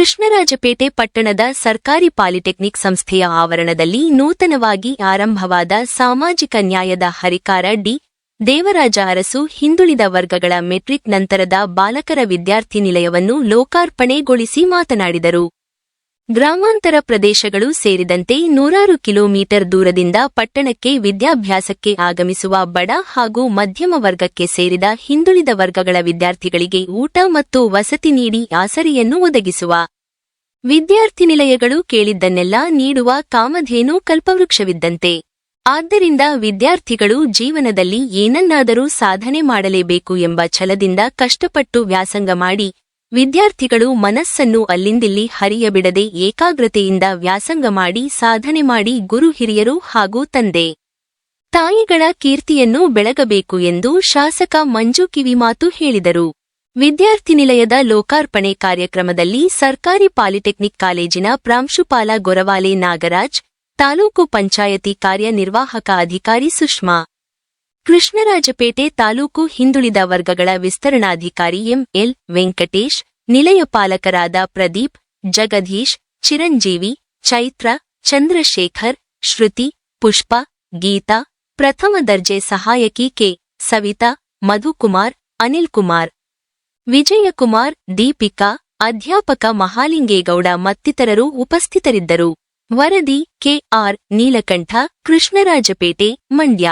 ಕೃಷ್ಣರಾಜಪೇಟೆ ಪಟ್ಟಣದ ಸರ್ಕಾರಿ ಪಾಲಿಟೆಕ್ನಿಕ್ ಸಂಸ್ಥೆಯ ಆವರಣದಲ್ಲಿ ನೂತನವಾಗಿ ಆರಂಭವಾದ ಸಾಮಾಜಿಕ ನ್ಯಾಯದ ಹರಿಕಾರ ಡಿ. ದೇವರಾಜ ಅರಸು ಹಿಂದುಳಿದ ವರ್ಗಗಳ ಮೆಟ್ರಿಕ್ ನಂತರದ ಬಾಲಕರ ವಿದ್ಯಾರ್ಥಿ ನಿಲಯವನ್ನು ಲೋಕಾರ್ಪಣೆಗೊಳಿಸಿ ಮಾತನಾಡಿದರು. ಗ್ರಾಮಾಂತರ ಪ್ರದೇಶಗಳು ಸೇರಿದಂತೆ ನೂರಾರು ಕಿಲೋಮೀಟರ್ ದೂರದಿಂದ ಪಟ್ಟಣಕ್ಕೆ ವಿದ್ಯಾಭ್ಯಾಸಕ್ಕೆ ಆಗಮಿಸುವ ಬಡ ಹಾಗೂ ಮಧ್ಯಮ ವರ್ಗಕ್ಕೆ ಸೇರಿದ ಹಿಂದುಳಿದ ವರ್ಗಗಳ ವಿದ್ಯಾರ್ಥಿಗಳಿಗೆ ಊಟ ಮತ್ತು ವಸತಿ ನೀಡಿ ಆಸರೆಯನ್ನು ಒದಗಿಸುವ ವಿದ್ಯಾರ್ಥಿ ನಿಲಯಗಳು ಕೇಳಿದ್ದನ್ನೆಲ್ಲ ನೀಡುವ ಕಾಮಧೇನು ಕಲ್ಪವೃಕ್ಷವಿದ್ದಂತೆ. ಆದ್ದರಿಂದ ವಿದ್ಯಾರ್ಥಿಗಳು ಜೀವನದಲ್ಲಿ ಏನನ್ನಾದರೂ ಸಾಧನೆ ಮಾಡಲೇಬೇಕು ಎಂಬ ಛಲದಿಂದ ಕಷ್ಟಪಟ್ಟು ವ್ಯಾಸಂಗ ಮಾಡಿ ವಿದ್ಯಾರ್ಥಿಗಳು ಮನಸ್ಸನ್ನು ಅಲ್ಲಿಂದಿಲ್ಲಿ ಹರಿಯಬಿಡದೆ ಏಕಾಗ್ರತೆಯಿಂದ ವ್ಯಾಸಂಗ ಮಾಡಿ ಸಾಧನೆ ಮಾಡಿ ಗುರು ಹಿರಿಯರು ಹಾಗೂ ತಂದೆ. ತಾಯಿಗಳ ಕೀರ್ತಿಯನ್ನು ಬೆಳಗಬೇಕು ಎಂದು ಶಾಸಕ ಮಂಜು ಕಿವಿಮಾತು ಹೇಳಿದರು. ವಿದ್ಯಾರ್ಥಿನಿಲಯದ ಲೋಕಾರ್ಪಣೆ ಕಾರ್ಯಕ್ರಮದಲ್ಲಿ ಸರ್ಕಾರಿ ಪಾಲಿಟೆಕ್ನಿಕ್ ಕಾಲೇಜಿನ ಪ್ರಾಂಶುಪಾಲ ಗೊರವಾಲೆ ನಾಗರಾಜ್, ತಾಲೂಕು ಪಂಚಾಯತಿ ಕಾರ್ಯನಿರ್ವಾಹಕ ಅಧಿಕಾರಿ ಸುಷ್ಮಾ, ಕೃಷ್ಣರಾಜಪೇಟೆ ತಾಲೂಕು ಹಿಂದುಳಿದ ವರ್ಗಗಳ ವಿಸ್ತರಣಾಧಿಕಾರಿ ಎಂಎಲ್ ವೆಂಕಟೇಶ್ ನಿಲಯ ಪಾಲಕರಾದ ಪ್ರದೀಪ್, ಜಗದೀಶ್, ಚಿರಂಜೀವಿ, ಚೈತ್ರ, ಚಂದ್ರಶೇಖರ್, ಶ್ರುತಿ, ಪುಷ್ಪ, ಗೀತಾ, ಪ್ರಥಮ ದರ್ಜೆ ಸಹಾಯಕಿ ಕೆ. ಸವಿತಾ, ಮಧುಕುಮಾರ್ ಅನಿಲ್ ಕುಮಾರ್ ವಿಜಯಕುಮಾರ್, ದೀಪಿಕಾ, ಅಧ್ಯಾಪಕ ಮಹಾಲಿಂಗೇಗೌಡ ಮತ್ತಿತರರು ಉಪಸ್ಥಿತರಿದ್ದರು. ವರದಿ ಕೆಆರ್ ನೀಲಕಂಠ, ಕೃಷ್ಣರಾಜಪೇಟೆ, ಮಂಡ್ಯ.